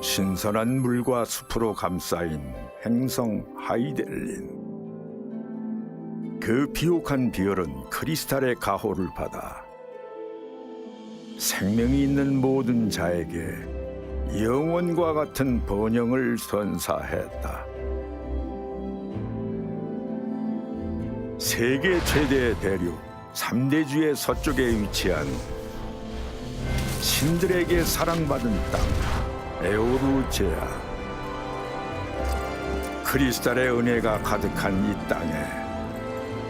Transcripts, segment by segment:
신선한 물과 숲으로 감싸인 행성 하이델린. 그 비옥한 비열은 크리스탈의 가호를 받아 생명이 있는 모든 자에게 영원과 같은 번영을 선사했다. 세계 최대의 대륙 삼대주의 서쪽에 위치한 신들에게 사랑받은 땅 에오루제아 크리스탈의 은혜가 가득한 이 땅에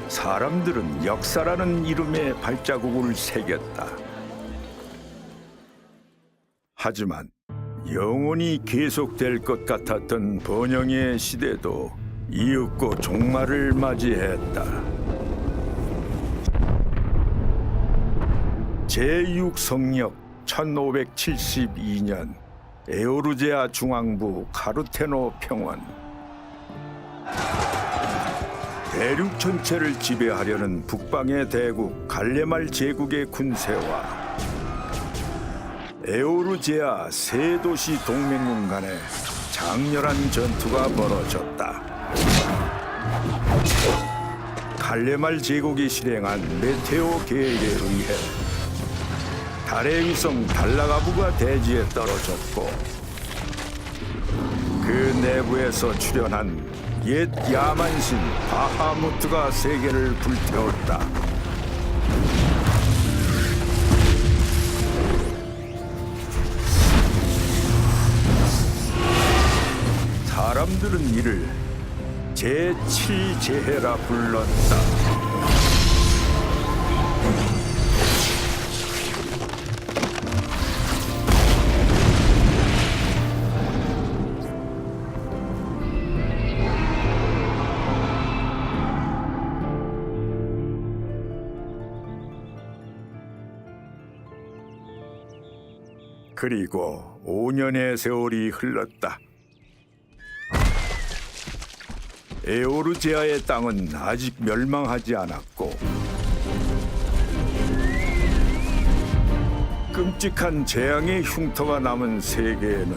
사람들은 역사라는 이름의 발자국을 새겼다. 하지만 영원히 계속될 것 같았던 번영의 시대도 이윽고 종말을 맞이했다. 제6성력 1572년 에오르제아 중앙부 카르테노 평원 대륙 전체를 지배하려는 북방의 대국 갈레말 제국의 군세와 에오르제아 세 도시 동맹군 간에 장렬한 전투가 벌어졌다. 갈레말 제국이 실행한 메테오 계획에 의해 달의 위성 달라가부가 대지에 떨어졌고 그 내부에서 출현한 옛 야만신 바하무트가 세계를 불태웠다. 사람들은 이를 제7재해라 불렀다. 그리고 5년의 세월이 흘렀다. 에오르제아의 땅은 아직 멸망하지 않았고 끔찍한 재앙의 흉터가 남은 세계에는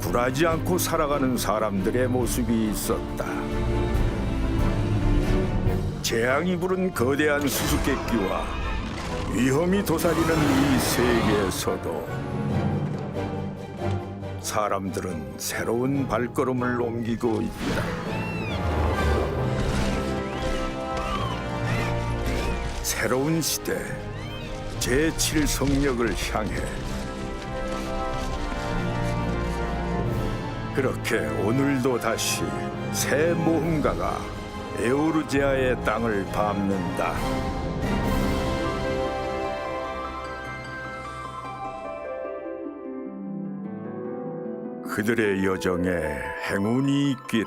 굴하지 않고 살아가는 사람들의 모습이 있었다. 재앙이 부른 거대한 수수께끼와 위험이 도사리는 이 세계에서도 사람들은 새로운 발걸음을 옮기고 있다. 새로운 시대 제7성력을 향해 그렇게 오늘도 다시 새 모험가가 에오르제아의 땅을 밟는다. 그들의 여정에 행운이 있기를.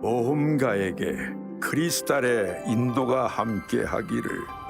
모험가에게 크리스탈의 인도가 함께하기를